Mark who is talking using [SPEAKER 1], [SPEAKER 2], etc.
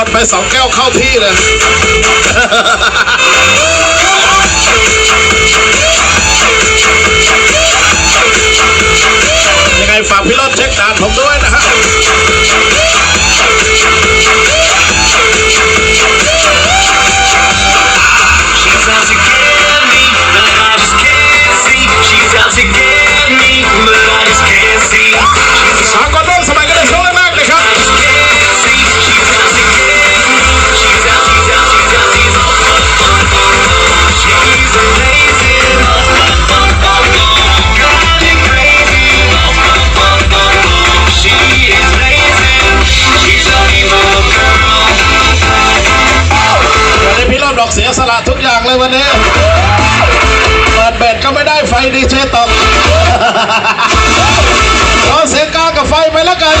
[SPEAKER 1] อนไปสองแก้วเข้าที่เลยยังไงฝากพี่รถเช็คด่านผมด้วยนะฮะ เสียสละทุกอย่างเลยวันนี้เปิดเบ็ดก็ไม่ได้ไฟดีเจตกขอเสียงกากับไฟไปแล้วกัน